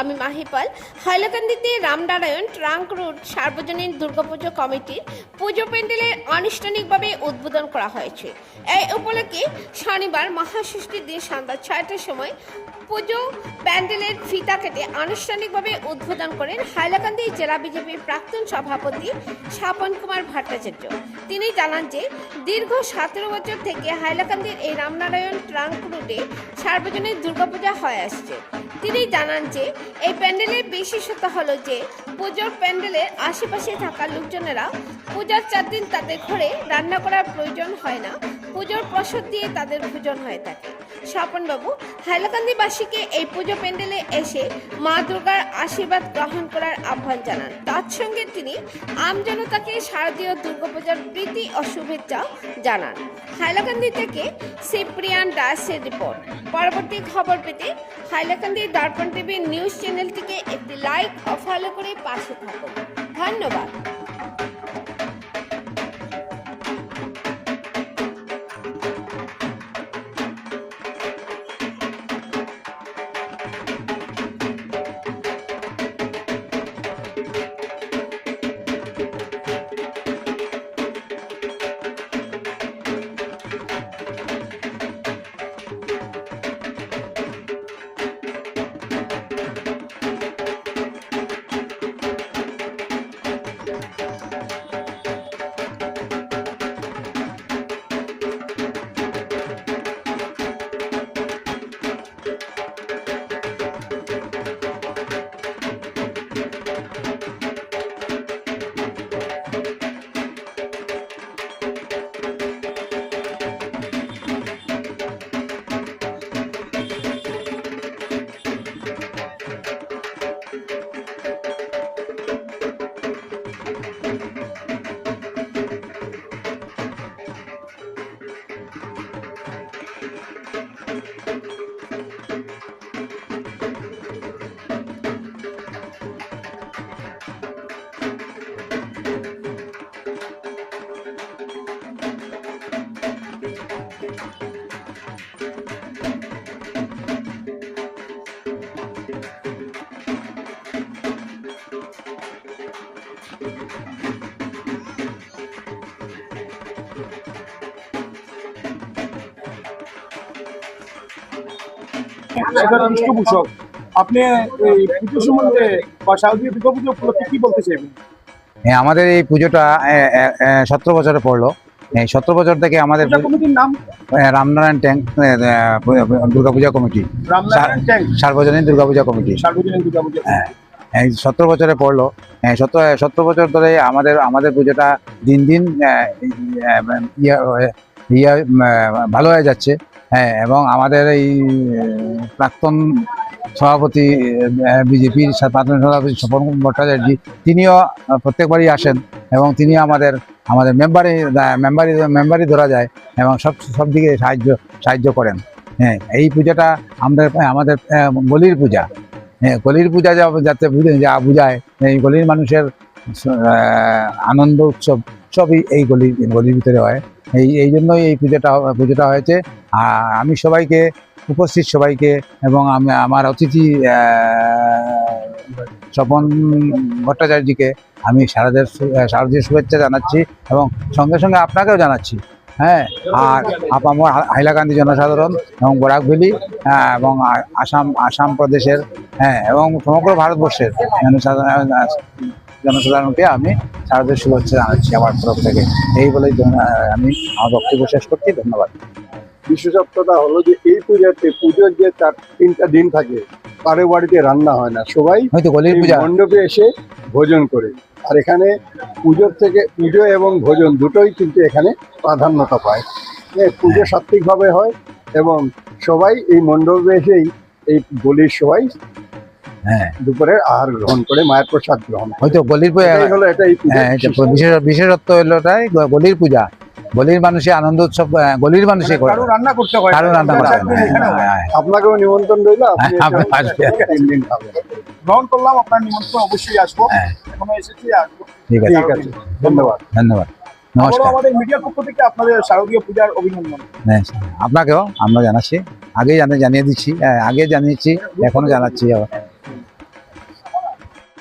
আমি মাহিপাল। হাইলাকান্দিতে Ramnarayan trunk road সার্বজনীন দুর্গাপুজো কমিটির পুজো প্যান্ডেলের আনুষ্ঠানিকভাবে উদ্বোধন করা হয়েছে। এই উপলক্ষে শনিবার মহাষষ্ঠীর দিন সন্ধ্যা ছয়টার সময় পুজো প্যান্ডেলের ফিতা কেটে আনুষ্ঠানিকভাবে উদ্বোধন করেন হাইলাকান্দি জেলা বিজেপির প্রাক্তন সভাপতি স্বপন কুমার ভট্টাচার্য। তিনি জানান যে, দীর্ঘ সতেরো বছর থেকে হাইলাকান্দির এই রামনারায়ণ ট্রাঙ্ক রুটে সার্বজনীন দুর্গাপূজা হয়ে আসছে। তিনি জানান যে, এই প্যান্ডেলের বিশেষতা হলো যে, পুজোর প্যান্ডেলের আশেপাশে থাকা লোকজনেরা পূজার চার দিন তাদের ঘরে রান্না করার প্রয়োজন হয় না। পুজোর প্রসাদ দিয়ে তাদের ভোজন হয়ে থাকে। স্বপনবাবু হাইলাকান্দিবাসীকে এই পুজো প্যান্ডেলে এসে মা দুর্গার আশীর্বাদ গ্রহণ করার আহ্বান জানান। তার সঙ্গে তিনি আমজনতাকে শারদীয় দুর্গাপূজার প্রীতি ও শুভেচ্ছা জানান। হাইলাকান্দি থেকে সিপ্রিয়ান দাসের রিপোর্ট। পরবর্তী খবর পেতে হাইলাকান্দি দর্পণ টিভির নিউজ চ্যানেলটিকে একটি লাইক ও ফলো করে পাশে থাকুন। ধন্যবাদ। একজন পৃষ্ঠপোষক আপনি এই পুজো সম্বন্ধে বা শারদীয় দুর্গা পুজো উপলক্ষে কি বলতে চাইবেন? হ্যাঁ, আমাদের এই পুজোটা সতেরো বছরে পড়ল। এই সতেরো বছর থেকে আমাদের নাম? Ramnarayan tank Durga Puja committee. সার্বজনীন দুর্গাপূজা কমিটি। এই সতেরো বছরে পড়ল। সতেরো সতেরো বছর ধরে আমাদের আমাদের পুজোটা দিন দিন আহ, ইয়া ইয়া ভালো হয়ে যাচ্ছে। হ্যাঁ এবং আমাদের এই প্রাক্তন সভাপতি বিজেপির প্রাক্তন সভাপতি স্বপন ভট্টাচার্য, তিনিও প্রত্যেকবারই আসেন এবং তিনি আমাদের আমাদের মেম্বারে মেম্বারি মেম্বারই ধরা যায় এবং সব সব দিকে সাহায্য সাহায্য করেন। হ্যাঁ এই পূজাটা আমাদের আমাদের গলির পূজা। হ্যাঁ গলির পূজা যা- যাতে যা বোঝায়, এই গলির মানুষের আনন্দ উৎসব সবই এই গলির গলির ভিতরে হয়। এই এই জন্যই এই পুজোটা পুজোটা হয়েছে। আমি সবাইকে উপস্থিত সবাইকে এবং আমি আমার অতিথি স্বপন ভট্টাচার্যকে আমি শারদের শারদীয় শুভেচ্ছা জানাচ্ছি এবং সঙ্গে সঙ্গে আপনাকেও জানাচ্ছি। হ্যাঁ আর আপামর হাইলাকান্দি জনসাধারণ এবং বরাক ভ্যালি হ্যাঁ, এবং আসাম আসাম প্রদেশের হ্যাঁ এবং সমগ্র ভারতবর্ষের জনসাধারণ জনসাধারণকে আমি শারদের শুভেচ্ছা জানাচ্ছি আমার তরফ থেকে। এই বলেই আমি আমার বক্তব্য শেষ করছি। ধন্যবাদ। বিশেষত্বটা হলো যে এই পূজাতে পুজোর যে চার তিনটা দিন থাকে কারও বাড়িতে রান্না হয় না। সবাই মণ্ডপে এসে ভোজন করে। আর এখানে পুজোর থেকে পুজো এবং ভোজন দুটোই কিন্তু এখানে প্রাধান্যতা পায়। হ্যাঁ, পুজো সাত্বিকভাবে হয় এবং সবাই এই মণ্ডপে এসেই এই গলির সবাই হ্যাঁ। দুপুরের আহার গ্রহণ করে মায়ের প্রসাদ গ্রহণ হয়তো গলির পূজা এটাই হলো হ্যাঁ বিশেষত্ব। হলো তাই গলির পূজা। গলির মানুষে আনন্দ উৎসব গলির মানুষে কারও। রান্না করতে হয় কারও রান্না করা হয় হয়। হ্যাঁ, হ্যাঁ। আপনাকেও নিমন্ত্রণ রইল হ্যাঁ, গ্রহণ করলাম আপনার অবশ্যই আসব। হ্যাঁ। এখনও এসেছি আসব। ঠিক আছে। ধন্যবাদ। ধন্যবাদ। নমস্কার। আমাদের মিডিয়ার পক্ষ থেকে আপনাদের শারদীয় পূজার অভিনন্দন। হ্যাঁ, আপনাকেও আমরা জানাচ্ছি। আগেই জানা- জানিয়ে দিচ্ছি। হ্যাঁ, আগে জানিয়েছি এখনও জানাচ্ছি আবার।